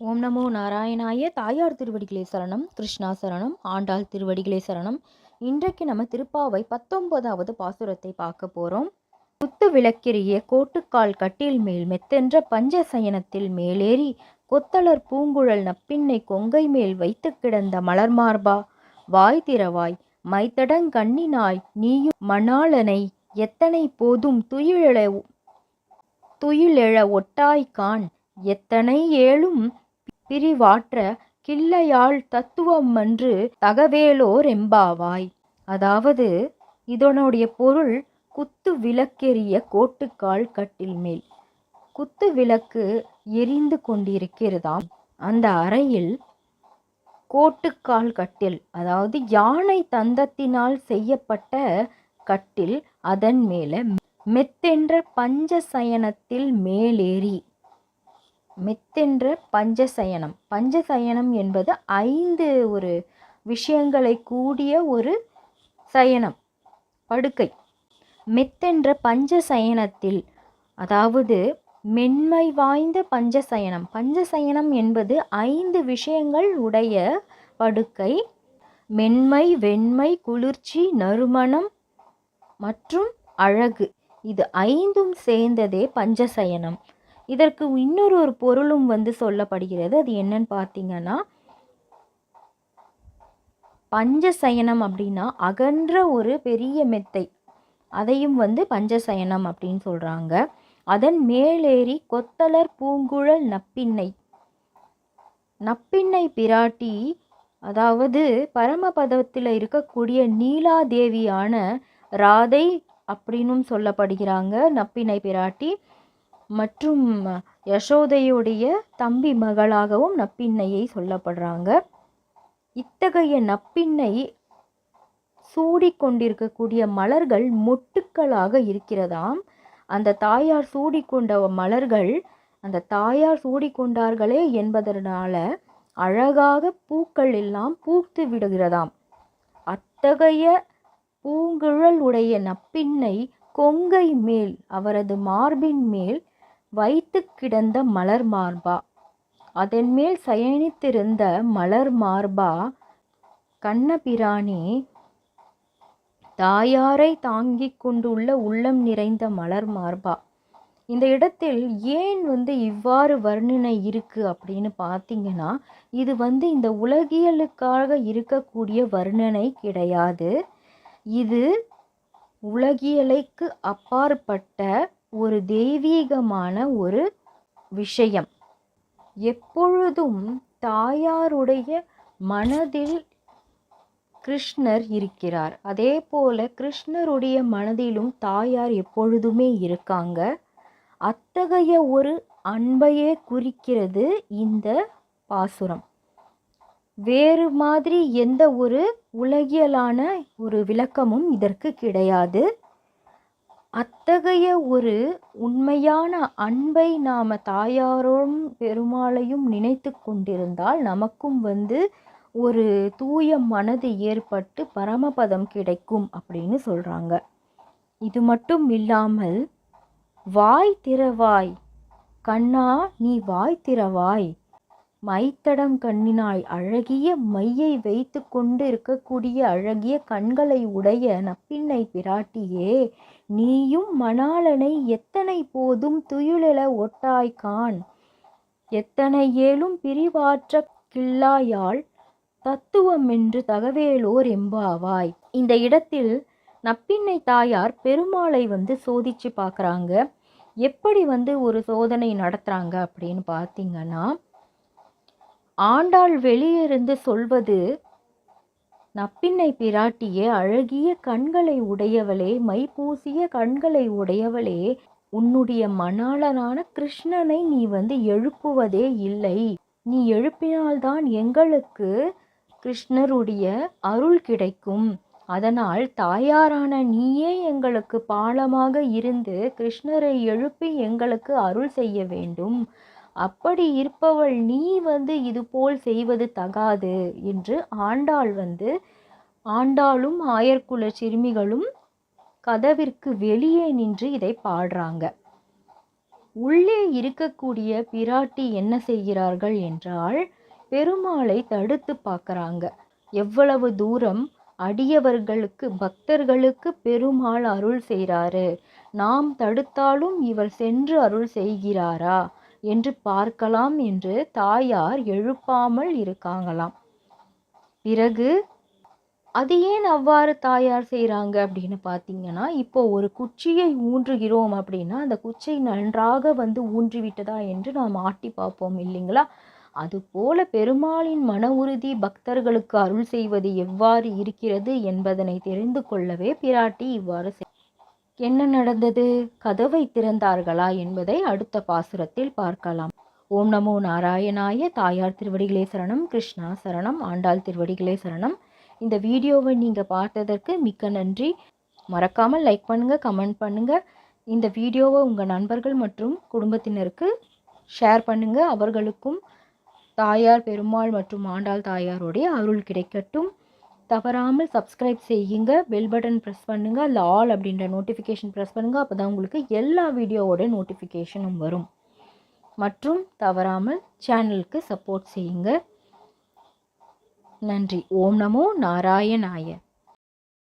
ஓம் நமோ நாராயணாய தாயார் திருவடிகளே சரணம் கிருஷ்ணா சரணம் ஆண்டாள் திருவடிகளே சரணம். இன்றைக்கு நம்ம திருப்பாவை பத்தொன்பதாவது பாசுரத்தை பார்க்க போகிறோம் குத்து விளக்கிறிய கோட்டுக்கால் கட்டில் மேல் மெத்தென்ற பஞ்ச சயனத்தில் மேலேறி கொத்தளர் பூங்குழல் நப்பின்னை கொங்கை மேல் வைத்து கிடந்த மலர்மார்பா வாய் திறவாய் மைத்தடங்கண்ணினாய் நீயும் மணாளனை எத்தனை போதும் துயிலெழ துயிலெழ ஒட்டாய்கான் எத்தனை ஏழும் பிரிவாற்ற கிள்ளையாள் தத்துவமன்று தகவேலோர் எம்பாவாய். அதாவது இதனுடைய பொருள் குத்து விளக்கெறிய கோட்டுக்கால் கட்டில் மேல் குத்து விளக்கு எரிந்து கொண்டிருக்கிறதாம். அந்த அறையில் கோட்டுக்கால் கட்டில் அதாவது யானை தந்தத்தினால் செய்யப்பட்ட கட்டில் அதன் மேலே மெத்தென்ற பஞ்சசயனத்தில் மேலேறி மெத்தென்ற பஞ்சசயனம். பஞ்சசயனம் என்பது ஐந்து ஒரு விஷயங்களை கூடிய ஒரு சயனம் படுக்கை. மெத்தென்ற பஞ்சசயனத்தில் அதாவது மென்மை வாய்ந்த பஞ்சசயனம். பஞ்சசயனம் என்பது ஐந்து விஷயங்கள் உடைய படுக்கை. மென்மை வெண்மை குளிர்ச்சி நறுமணம் மற்றும் அழகு. இது ஐந்தும் சேர்ந்ததே பஞ்சசயனம். இதற்கு இன்னொரு ஒரு பொருளும் வந்து சொல்லப்படுகிறது. அது என்னன்னு பார்த்தீங்கன்னா பஞ்சசயனம் அப்படின்னா அகன்ற ஒரு பெரிய மெத்தை. அதையும் வந்து பஞ்சசயனம் அப்படின்னு சொல்கிறாங்க அதன் மேலேறி கொத்தலர் பூங்குழல் நப்பின்னை. நப்பின்னை பிராட்டி அதாவது பரமபதத்தில் இருக்கக்கூடிய நீலாதேவியான ராதை அப்படின்னும் சொல்லப்படுகிறாங்க. நப்பினை பிராட்டி மற்றும் யசோதையுடைய தம்பி மகளாகவும் நப்பின்னையை சொல்லப்படுறாங்க. இத்தகைய நப்பின்னை சூடிக்கொண்டிருக்கக்கூடிய மலர்கள் மொட்டுக்களாக இருக்கிறதாம். அந்த தாயார் சூடிக்கொண்ட மலர்கள் அந்த தாயார் சூடிக்கொண்டார்களே என்பதனால அழகாக பூக்கள் எல்லாம் பூத்து விடுகிறதாம். அத்தகைய பூங்குழல் உடைய நப்பின்னை கொங்கை மேல் அவரது மார்பின் மேல் வைத்து கிடந்த மலர் மார்பா. அதன் மேல் சயனித்திருந்த மலர் மார்பா கண்ணபிரானே தாயாரை தாங்கிக் கொண்டுள்ள உள்ளம் நிறைந்த மலர் மார்பா. இந்த இடத்தில் ஏன் வந்து இவ்வாறு வர்ணனை இருக்குது அப்படின்னு பார்த்தீங்கன்னா இது வந்து இந்த உலகியலுக்காக இருக்கக்கூடிய வர்ணனை கிடையாது. இது உலகியலைக்கு அப்பாற்பட்ட ஒரு தெய்வீகமான ஒரு விஷயம். எப்பொழுதும் தாயாருடைய மனதில் கிருஷ்ணர் இருக்கிறார். அதே போல கிருஷ்ணருடைய மனதிலும் தாயார் எப்பொழுதுமே இருக்காங்க. அத்தகைய ஒரு அன்பையே குறிக்கிறது இந்த பாசுரம். வேறு மாதிரி எந்த ஒரு உலகியலான ஒரு விளக்கமும் இதற்கு கிடையாது. அத்தகைய ஒரு உண்மையான அன்பை நாம் தாயாரும் பெருமாளையும் நினைத்து கொண்டிருந்தால் நமக்கும் வந்து ஒரு தூய மனது ஏற்பட்டு பரமபதம் கிடைக்கும் அப்படின்னு சொல்கிறாங்க இது மட்டும் இல்லாமல் வாய் திறவாய் கண்ணா நீ வாய் திறவாய் மைத்தடம் கண்ணினாய் அழகிய மையை வைத்து கொண்டு இருக்கக்கூடிய அழகிய கண்களை உடைய நப்பின்னை பிராட்டியே நீயும் மணாளனை எத்தனை போதும் துயிலெழ ஒட்டாய்கான் எத்தனை ஏலும் பிரிவாற்ற கிள்ளாயால் தத்துவம் என்று தகவேலோர் எம்பாவாய். இந்த இடத்தில் நப்பின்னை தாயார் பெருமாளை வந்து சோதிச்சு பார்க்குறாங்க. எப்படி வந்து ஒரு சோதனை நடத்துகிறாங்க அப்படின்னு பார்த்தீங்கன்னா ஆண்டாள் வெளியிருந்து சொல்வது நப்பின்னை பிராட்டியே அழகிய கண்களை உடையவளே மை பூசிய கண்களை உடையவளே உன்னுடைய மணாளனான கிருஷ்ணனை நீ வந்து எழுப்புவதே இல்லை. நீ எழுப்பினால்தான் எங்களுக்கு கிருஷ்ணருடைய அருள் கிடைக்கும். அதனால் தாயாரான நீயே எங்களுக்கு பாலமாக இருந்து கிருஷ்ணரை எழுப்பி எங்களுக்கு அருள் செய்ய வேண்டும். அப்படி இருப்பவள் நீ வந்து இதுபோல் செய்வது தகாது என்று ஆண்டாள் வந்து ஆண்டாளும் ஆயர்குல சிறுமிகளும் கதவிற்கு வெளியே நின்று இதை பாடுறாங்க. உள்ளே இருக்கக்கூடிய பிராட்டி என்ன செய்கிறார்கள் என்றால் பெருமாளை தடுத்து பார்க்குறாங்க. எவ்வளவு தூரம் அடியவர்களுக்கு பக்தர்களுக்கு பெருமாள் அருள் செய்கிறாரு நாம் தடுத்தாலும் இவர் சென்று அருள் செய்கிறாரா? என்று பார்க்கலாம் என்று தாயார் எழுப்பாமல் இருக்காங்களாம். பிறகு அது ஏன் அவ்வாறு தாயார் செய்கிறாங்க அப்படின்னு பார்த்தீங்கன்னா இப்போ ஒரு குச்சியை ஊன்றுகிறோம் அப்படின்னா அந்த குச்சை நன்றாக வந்து ஊன்றிவிட்டதா என்று நாம் ஆட்டி பார்ப்போம் இல்லைங்களா? அதுபோல பெருமாளின் மன உறுதி பக்தர்களுக்கு அருள் செய்வது எவ்வாறு இருக்கிறது என்பதனை தெரிந்து கொள்ளவே பிராட்டி இவ்வாறு செய்- என்ன நடந்தது? கதவை திறந்தார்களா என்பதை அடுத்த பாசுரத்தில் பார்க்கலாம். ஓம் நமோ நாராயணாய தாயார் திருவடிகளே சரணம் கிருஷ்ணா சரணம் ஆண்டாள் திருவடிகளே சரணம். இந்த வீடியோவை நீங்கள் பார்த்ததற்கு மிக்க நன்றி. மறக்காமல் லைக் பண்ணுங்கள் கமெண்ட் பண்ணுங்கள் இந்த வீடியோவை உங்கள் நண்பர்கள் மற்றும் குடும்பத்தினருக்கு ஷேர் பண்ணுங்கள் அவர்களுக்கும் தாயார் பெருமாள் மற்றும் ஆண்டாள் தாயாருடைய அருள் கிடைக்கட்டும். தவறாமல் சப்ஸ்கிரைப் செய்யுங்க. பெல் பட்டன் ப்ரெஸ் பண்ணுங்கள் அதில் ஆல் அப்படின்ற நோட்டிஃபிகேஷன் ப்ரெஸ் பண்ணுங்கள் அப்போ தான் உங்களுக்கு எல்லா வீடியோவோட நோட்டிஃபிகேஷனும் வரும். மற்றும் தவறாமல் சேனலுக்கு சப்போர்ட் செய்யுங்க. நன்றி. ஓம் நமோ நாராயணாய.